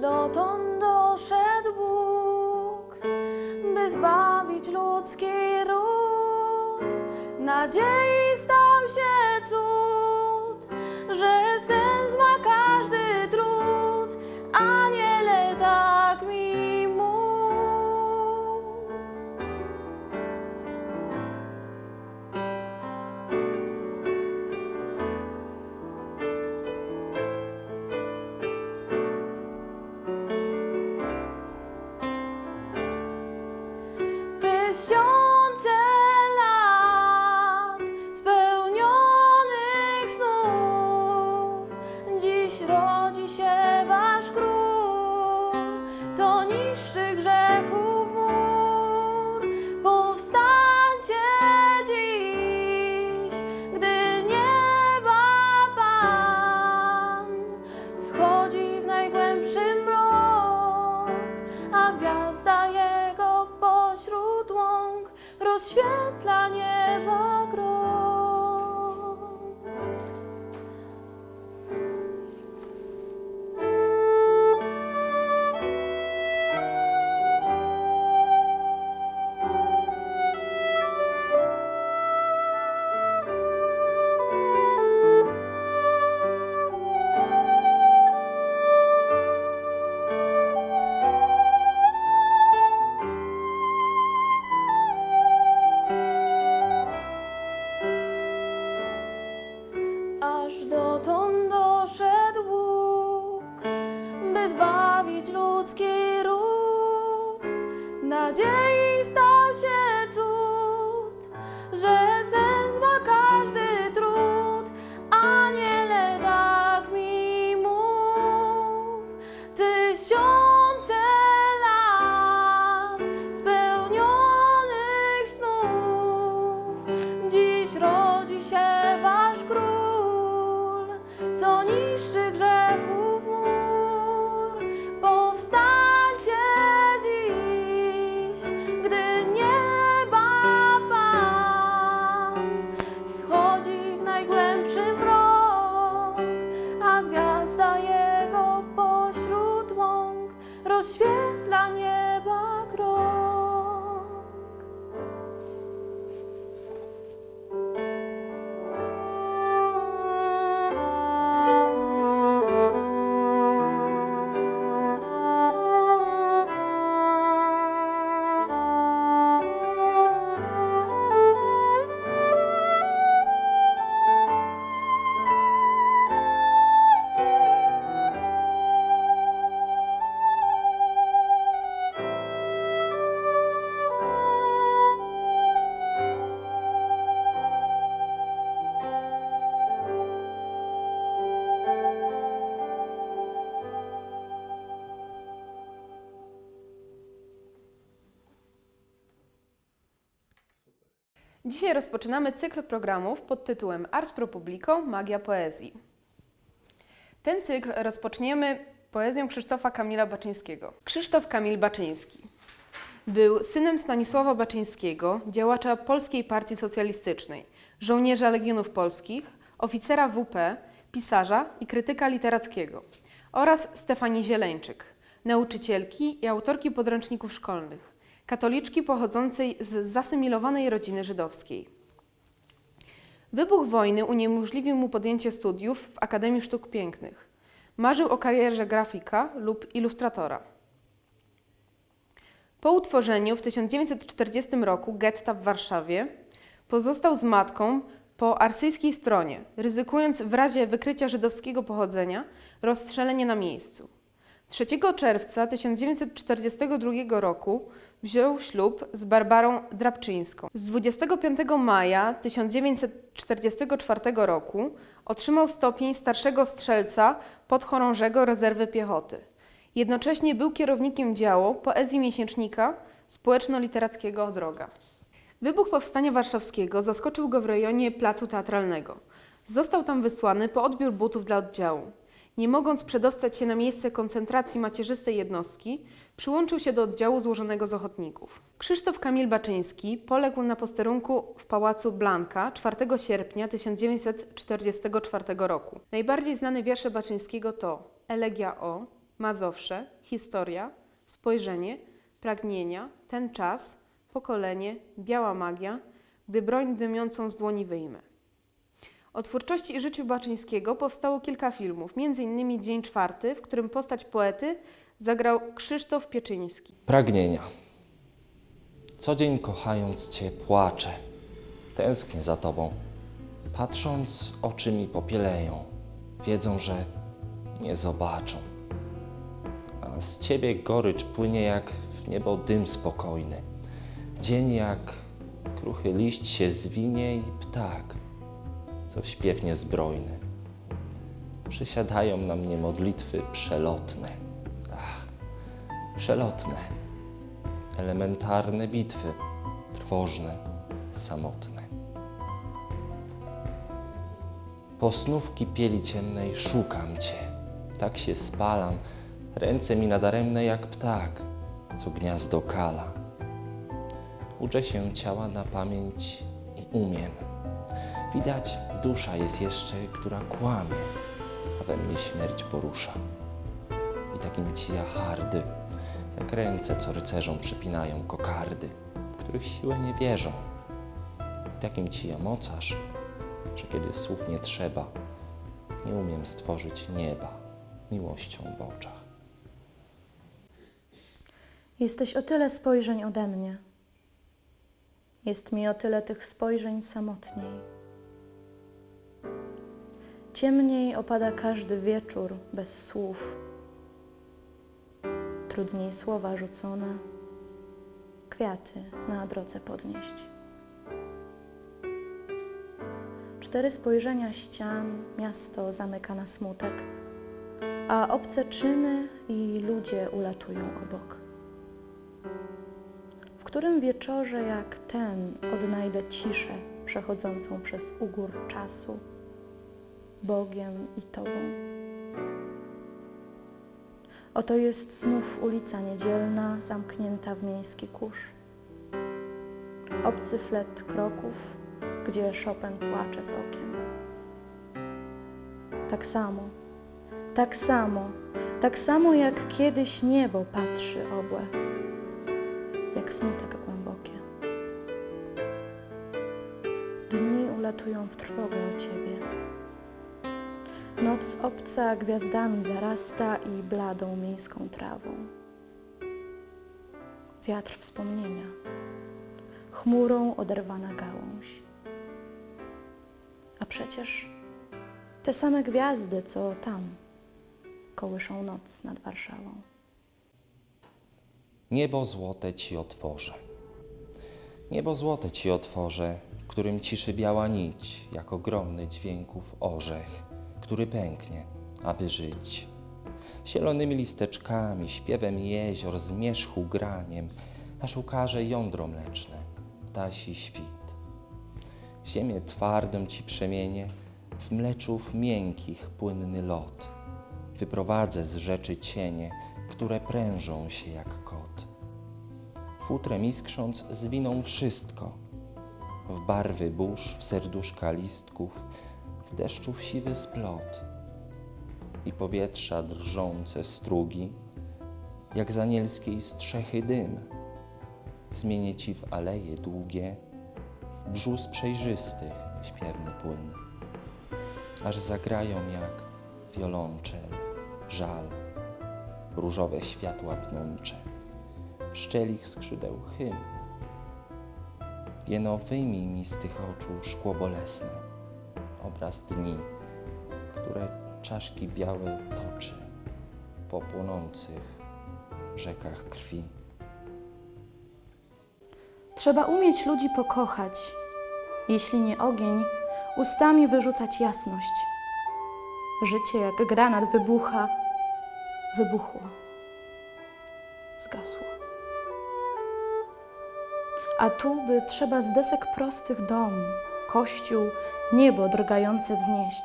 dotąd doszedł Bóg, by zbawić ludzki ród. Nadziei stał się cud, że sens ludzki ród. Nadziei stał się cud, że sens ma każdy trud. Aniele tak mi mów, tysiące lat spełnionych snów. Dziś rodzi się wasz król, co niszczy grzechów Dzisiaj rozpoczynamy cykl programów pod tytułem Ars Pro Publico – Magia Poezji. Ten cykl rozpoczniemy poezją Krzysztofa Kamila Baczyńskiego. Krzysztof Kamil Baczyński był synem Stanisława Baczyńskiego, działacza Polskiej Partii Socjalistycznej, żołnierza Legionów Polskich, oficera WP, pisarza i krytyka literackiego oraz Stefanii Zieleńczyk, nauczycielki i autorki podręczników szkolnych, katoliczki pochodzącej z zasymilowanej rodziny żydowskiej. Wybuch wojny uniemożliwił mu podjęcie studiów w Akademii Sztuk Pięknych. Marzył o karierze grafika lub ilustratora. Po utworzeniu w 1940 roku getta w Warszawie pozostał z matką po arsyjskiej stronie, ryzykując w razie wykrycia żydowskiego pochodzenia rozstrzelenie na miejscu. 3 czerwca 1942 roku wziął ślub z Barbarą Drabczyńską. Z 25 maja 1944 roku otrzymał stopień starszego strzelca podchorążego rezerwy piechoty. Jednocześnie był kierownikiem działu poezji miesięcznika społeczno-literackiego Droga. Wybuch Powstania Warszawskiego zaskoczył go w rejonie Placu Teatralnego. Został tam wysłany po odbiór butów dla oddziału. Nie mogąc przedostać się na miejsce koncentracji macierzystej jednostki, przyłączył się do oddziału złożonego z ochotników. Krzysztof Kamil Baczyński poległ na posterunku w Pałacu Blanka 4 sierpnia 1944 roku. Najbardziej znane wiersze Baczyńskiego to Elegia O, Mazowsze, historia, spojrzenie, pragnienia, ten czas, pokolenie, biała magia, gdy broń dymiącą z dłoni wyjmę. O twórczości i życiu Baczyńskiego powstało kilka filmów, m.in. Dzień czwarty, w którym postać poety zagrał Krzysztof Pieczyński. Pragnienia. Co dzień kochając Cię płaczę, tęsknię za Tobą. Patrząc, oczy mi popieleją, wiedzą, że nie zobaczą. A z Ciebie gorycz płynie jak w niebo dym spokojny. Dzień jak kruchy liść się zwinie i ptak, w śpiew niezbrojny. Przysiadają na mnie modlitwy przelotne. Ach, przelotne elementarne bitwy, trwożne, samotne. Po snówki pieli ciemnej szukam Cię, tak się spalam, ręce mi nadaremne jak ptak, co gniazdo kala. Uczę się ciała na pamięć i umiem. Widać, dusza jest jeszcze, która kłamie, a we mnie śmierć porusza. I takim ci ja hardy, jak ręce, co rycerzom przypinają kokardy, których siłę nie wierzą. I takim ci ja mocarz, że kiedy słów nie trzeba, nie umiem stworzyć nieba miłością w oczach. Jesteś o tyle spojrzeń ode mnie. Jest mi o tyle tych spojrzeń samotniej. Ciemniej opada każdy wieczór bez słów. Trudniej słowa rzucone, kwiaty na drodze podnieść. Cztery spojrzenia ścian miasto zamyka na smutek, a obce czyny i ludzie ulatują obok. W którym wieczorze jak ten odnajdę ciszę przechodzącą przez ugór czasu, Bogiem i Tobą. Oto jest znów ulica niedzielna, zamknięta w miejski kurz. Obcy flet kroków, gdzie Chopin płacze z okien. Tak samo, tak samo, tak samo jak kiedyś niebo patrzy obłe jak smutek głębokie. Dni ulatują w trwogę o Ciebie. Noc obca gwiazdami zarasta i bladą miejską trawą. Wiatr wspomnienia, chmurą oderwana gałąź. A przecież te same gwiazdy, co tam kołyszą noc nad Warszawą. Niebo złote Ci otworzę. Niebo złote Ci otworzę, w którym ciszy biała nić, jak ogromny dźwięków orzech, który pęknie, aby żyć. Zielonymi listeczkami, śpiewem jezior, zmierzchu graniem, aż ukaże jądro mleczne, ptasi świt. Ziemię twardą Ci przemienię, w mleczów miękkich płynny lot. Wyprowadzę z rzeczy cienie, które prężą się jak kot. Futrem iskrząc zwiną wszystko, w barwy burz, w serduszka listków, deszczów siwy splot i powietrza drżące strugi, jak z anielskiej strzechy dym. Zmienię ci w aleje długie, w brzus przejrzystych śpiewny płyn, aż zagrają jak wiolonczel, żal, różowe światła pnącze, pszczelich skrzydeł hymn. Jeno wyjmij mi z tych oczu szkło bolesne, obraz dni, które czaszki białe toczy po płonących rzekach krwi. Trzeba umieć ludzi pokochać, jeśli nie ogień, ustami wyrzucać jasność. Życie jak granat wybucha, wybuchło, zgasło. A tu by trzeba z desek prostych dom, kościół, niebo drgające wznieść.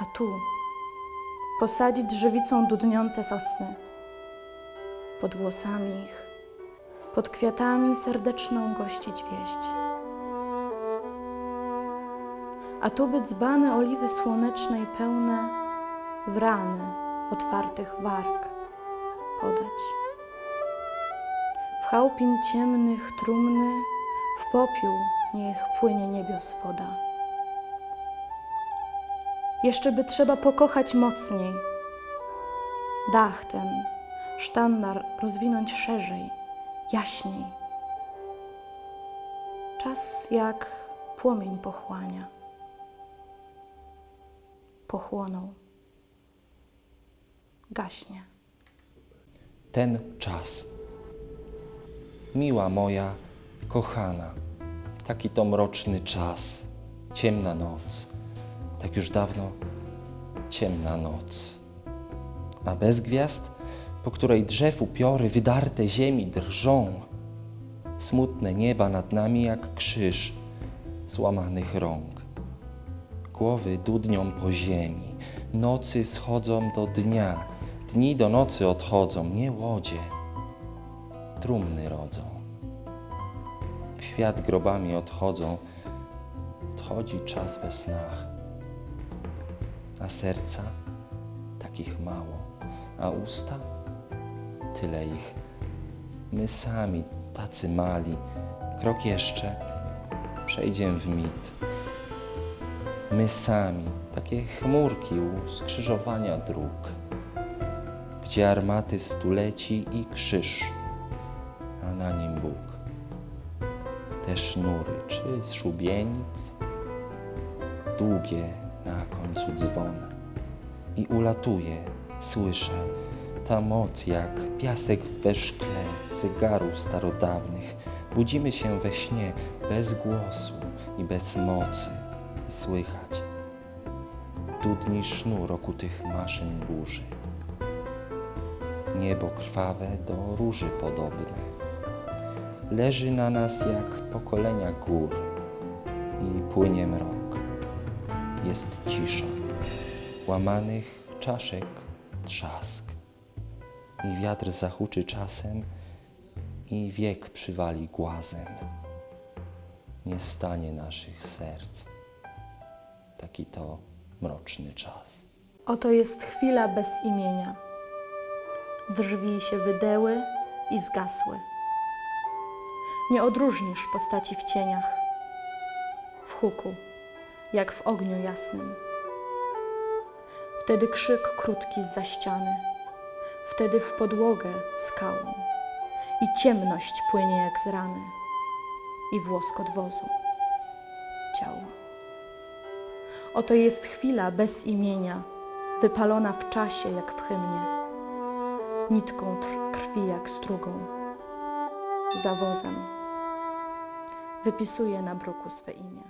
A tu posadzić żywicą dudniące sosny, pod włosami ich pod kwiatami serdeczną gościć wieść. A tu by dzbany oliwy słonecznej pełne, w rany otwartych warg podać. W chałupin ciemnych trumny, w popiół niech płynie niebios woda. Jeszcze by trzeba pokochać mocniej, dach ten, sztandar rozwinąć szerzej, jaśniej. Czas jak płomień pochłania. Pochłonął. Gaśnie. ten czas. Miła moja, kochana, taki to mroczny czas, ciemna noc, tak już dawno ciemna noc. A bez gwiazd, po której drzew upiory wydarte ziemi drżą, smutne nieba nad nami jak krzyż złamanych rąk. Głowy dudnią po ziemi, nocy schodzą do dnia, dni do nocy odchodzą, nie łodzie, trumny rodzą. W świat grobami odchodzą, odchodzi czas we snach, a serca takich mało, a usta tyle ich. My sami tacy mali, krok jeszcze przejdziemy w mit. My sami, takie chmurki u skrzyżowania dróg, gdzie armaty stuleci i krzyż, a na nim Bóg. Te sznury, czy z szubienic, długie na końcu dzwona i ulatuje, słyszę, ta moc jak piasek we szkle zegarów starodawnych. Budzimy się we śnie bez głosu i bez mocy słychać dudni sznur okutych maszyn burzy. Niebo krwawe do róży podobne. Leży na nas jak pokolenia gór i płynie mrok. Jest cisza, łamanych czaszek trzask. I wiatr zahuczy czasem i wiek przywali głazem. Nie stanie naszych serc. Taki to mroczny czas. Oto jest chwila bez imienia. Drzwi się wydęły i zgasły. Nie odróżnisz postaci w cieniach, w huku, jak w ogniu jasnym. Wtedy krzyk krótki z za ściany, wtedy w podłogę skałą i ciemność płynie jak z rany i włoskot wozu, ciało. Oto jest chwila bez imienia, wypalona w czasie jak w hymnie, nitką krwi jak strugą, zawozem. Wypisuje na bruku swe imię.